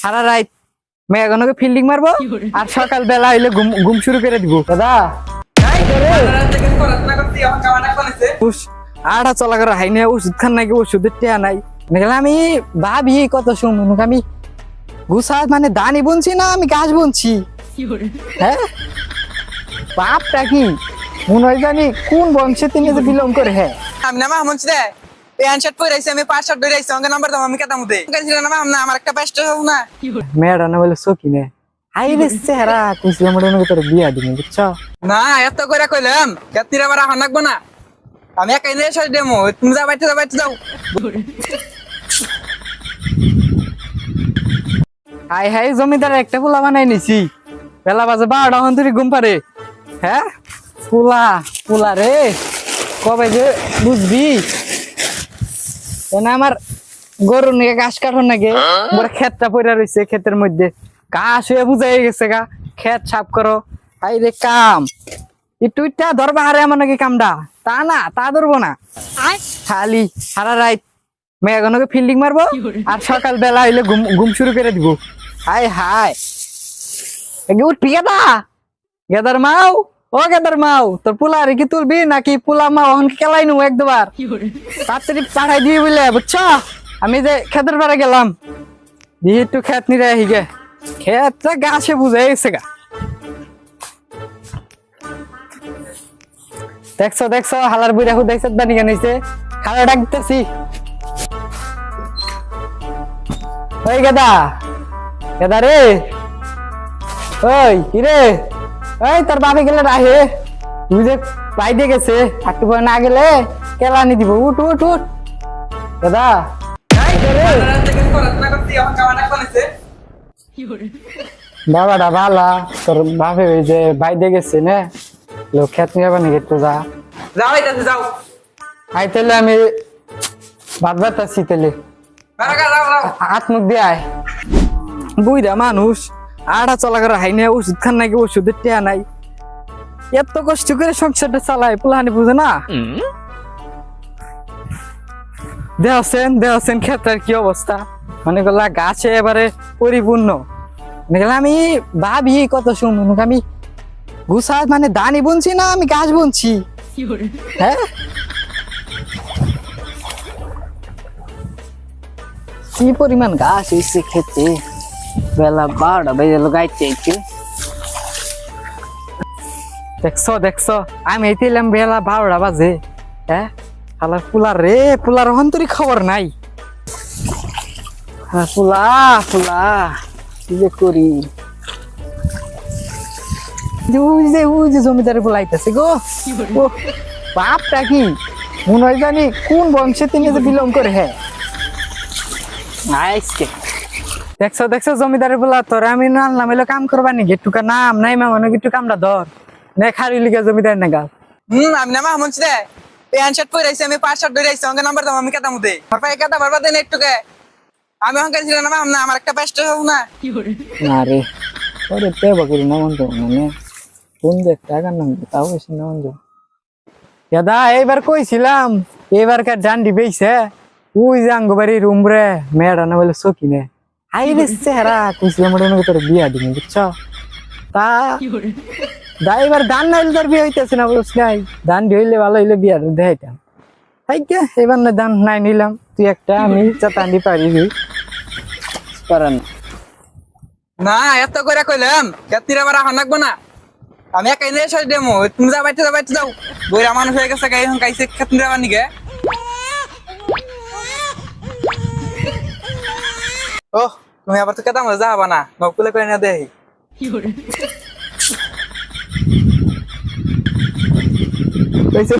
সারা রাত মেয়েগনকে ফিল্ডিং মারবো আর সকাল বেলা হইলে ঘুম ঘুম শুরু করে দিব। দাদা। আড়া চলা করে হাই না ওষুধ খান নাকি ওষুধের টেয়া নাই। আমি ভাবি কত শুনুন আমি গুছা মানে দানি বুনছি না আমি গাছ বুনছি? হ্যাঁ? বাপটা কি? মনে হয় জানি কোন বংশে তিনি যে বিলং করে হ্যাঁ? আমি না মাহমুদ রে। প্যান্ট শার্ট পরে আমি পাঁচ শার্ট ধরে আইছি আমাকে নাম্বার দাও আমি কেতাম দে না আমার একটা ব্যস্ত হোক না। বলে সকি নে হাই রে চেহারা কুইছিলাম ওটা নাকি তোর বিয়া বুঝছ? না এত করে কইলাম কেতির আবার আহন লাগবো না। আমি একাই নিয়ে সই দেমো তুমি যা বাইতে যাও বাইতে যাও হাই হাই জমিদার একটা পোলা বানাই নিছি। বেলা বাজে বারোটা হন তুই ঘুম পারে। হ্যাঁ? পোলা পোলা রে। কবে যে বুঝবি? না আমার গরু নাকি ঘাস কাঠন নাকি বড় ক্ষেতটা পড়ে রয়েছে ক্ষেতের মধ্যে। ঘাস হয়ে বুঝাই গেছে গা ক্ষেত সাফ করো। হাই রে কাম। একটু ইটা ধরবা হারে আমার নাকি কামটা। তা না তা ধরবো না। খালি সারা রাত মেয়েগনকে ফিল্ডিং মারবো আর সকাল বেলা হইলে ঘুম ঘুম শুরু করে দিব। হাই হাই উঠবি গেদা। গেদার মাও। ও গেদার মাও তোর পোলা রে কি তুলবি নাকি পোলা মা খেলাই নু এক দুবার? তাড়াতাড়ি পাঠাই দিয়ে বুঝলে বুঝছ? আমি যে খেতের পাড়ে গেলাম দিয়ে একটু খেত নিরে খেতটা গাছে বুঝে গেছে গা। দেখছ দেখছ হালার বুড়া হু দেখছ দানি কেন হইছে। খালা ডাকতেছি। ওই গেদা গেদা রে। ওই কি রে? ওই তোর বাপে গেলে রাহে। তুই যে বাইরে গেছে একটু পরে না গেলে কেলানি দিব। উঠ উঠ উঠ। গেদা বাবাটা ভালা তোর বাপে ওই যে বাইরে গেছে না? লোক খেত নিয়ে নাকি একটু যা। যাও যাও। আই তাহলে আমি ভাত ভাত আছি তাহলে হাত মুখ দিয়ে আয়। বুইরা মানুষ। আড়া চলা করে হাই নাই ওষুধ খান নাকি ওষুধের টেয়া নাই। এত কষ্ট করে সংসারটা চালায় পোলাহানি বুঝে না? দেহছেন দেহছেন ক্ষেত্রের কি অবস্থা? মনে করলা গাছে এবারে পরিপূর্ণ। আমি ভাবি কত শুনুন আমি গুছা মানে দানি বুনছি না আমি গাছ বুনছি? হ্যাঁ? কি পরিমাণ গাছ হয়েছে খেতে? বেলা বারোটা বেজে গাইতে আইতে দেখছ দেখছ আমি এইতেলাম বেলা বারোটা বাজে হ্যাঁ আলার পুলার রে পুলার অন্তরি খবর নাই হ্যাঁ, পুলা পুলা কি যে করি যে ওই যে জমিদারে পোলাইতেছে গো বাপটা কি মনে হয় জানি কোন বংশে তিনি যে বিলং করে হ্যাঁ আইসকে দেখছ দেখছ জমিদারের বলা তোর আমি নাম এলো কাম করবা নাকি? একটু নাম নাই মা মনে একটু কামটা ধর। নে খারি লিগে জমিদার না হুম আমি না মাহমুদ রে প্যান্ট শার্ট পরে আইছি আমি পাঁচ শার্ট ধরে আইছি আমাকে নাম্বার দাও আমি কেতাম দে আমার পায়ে কেতা বারবার দেন একটু কে। আমি অহংকার ছিল না মাহমুদ আমার একটা ব্যস্ত হোক না। না রে ওরে তে বকিরি না মন তো মানে কোন দেখ টাকার নাম তাও বেশি না মন দাদা এইবার কইছিলাম এইবার কার ডান্ডি বেইছে ওই যে আঙ্গবাড়ি রুম রে মেয়েটা না বলে সকি নে আই রে চেহারা কইছিলাম ওটা নাকি তোর বিয়া দিবি বুঝছ? তা দা এবার দান না হইলে তোর বিয়ে হইতেছে না বুঝছ নাই? দান হইলে ভালো হইলে বিয়া দেখাইতাম তাই কে এবার না দান নাই নিলাম। তুই একটা আমি চাতান্ডি পারি পারেন। না এত করে কইলাম কেতির আবার আহন লাগবো না। আমি একাই নিয়ে সই দেমো। তুমি যা বাইতে যাও বাইতে যাও। বইরা মানুষ হয়ে গেছে গাই ও তুমি আবার তো কেতাম যাবা না? নকুলে করে না দেই।